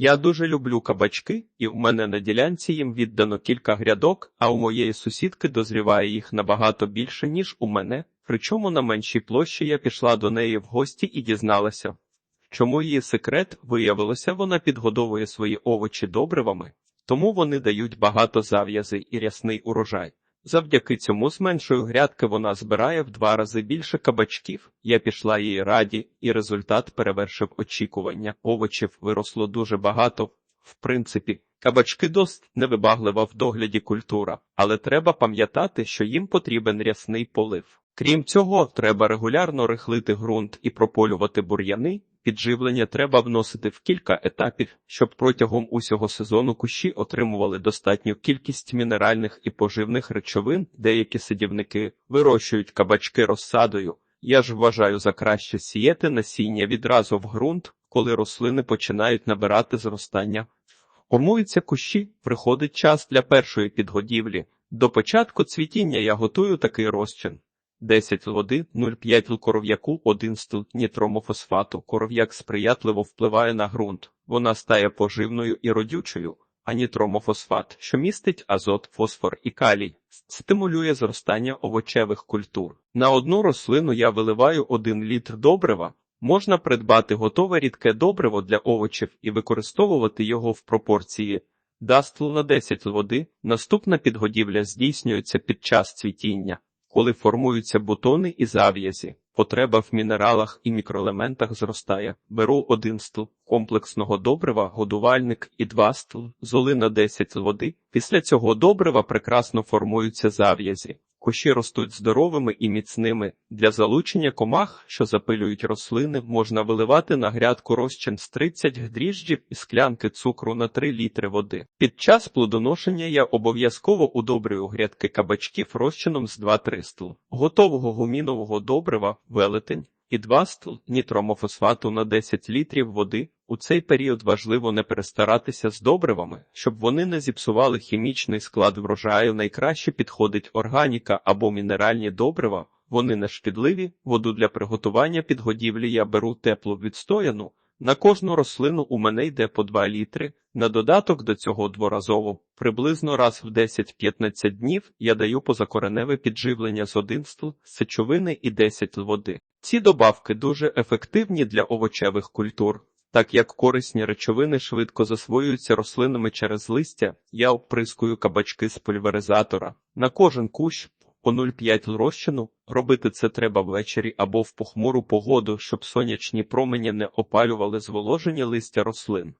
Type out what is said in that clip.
Я дуже люблю кабачки, і в мене на ділянці їм віддано кілька грядок, а у моєї сусідки дозріває їх набагато більше, ніж у мене. Причому на меншій площі я пішла до неї в гості і дізналася. Чому її секрет виявилося, вона підгодовує свої овочі добривами, тому вони дають багато зав'язи і рясний урожай. Завдяки цьому з меншої грядки вона збирає в два рази більше кабачків. Я пішла їй раді, і результат перевершив очікування. Овочів виросло дуже багато. В принципі, кабачки досить невибаглива в догляді культура, але треба пам'ятати, що їм потрібен рясний полив. Крім цього, треба регулярно рихлити ґрунт і прополювати бур'яни. Підживлення треба вносити в кілька етапів, щоб протягом усього сезону кущі отримували достатню кількість мінеральних і поживних речовин. Деякі садівники вирощують кабачки розсадою. Я ж вважаю за краще сіяти насіння відразу в ґрунт, коли рослини починають набирати зростання. Формуються кущі, приходить час для першої підгодівлі. До початку цвітіння я готую такий розчин. 10 води, 0,5 л коров'яку, 1 стл нітромофосфату. Коров'як сприятливо впливає на ґрунт. Вона стає поживною і родючою, а нітромофосфат, що містить азот, фосфор і калій, стимулює зростання овочевих культур. На одну рослину я виливаю 1 літр добрива. Можна придбати готове рідке добриво для овочів і використовувати його в пропорції дастл на 10 води. Наступна підгодівля здійснюється під час цвітіння коли формуються бутони і зав'язі. Потреба в мінералах і мікроелементах зростає. Беру один стл комплексного добрива, годувальник і два стл золи на 10 води. Після цього добрива прекрасно формуються зав'язі. Кущі ростуть здоровими і міцними. Для залучення комах, що запилюють рослини, можна виливати на грядку розчин з 30 дріжджів і склянки цукру на 3 літри води. Під час плодоношення я обов'язково удобрюю грядки кабачків розчином з 2-3 стл. Готового гумінового добрива, велетень і 2 стл нітромофосфату на 10 літрів води. У цей період важливо не перестаратися з добривами, щоб вони не зіпсували хімічний склад врожаю. Найкраще підходить органіка або мінеральні добрива. Вони не шкідливі. Воду для приготування підгодівлі я беру теплу відстояну. На кожну рослину у мене йде по 2 літри. На додаток до цього дворазово, приблизно раз в 10-15 днів я даю позакореневе підживлення з 1 стл, сечовини і 10 води. Ці добавки дуже ефективні для овочевих культур. Так як корисні речовини швидко засвоюються рослинами через листя, я оприскую кабачки з пульверизатора. На кожен кущ по 0,5 розчину. Робити це треба ввечері або в похмуру погоду, щоб сонячні промені не опалювали зволожені листя рослин.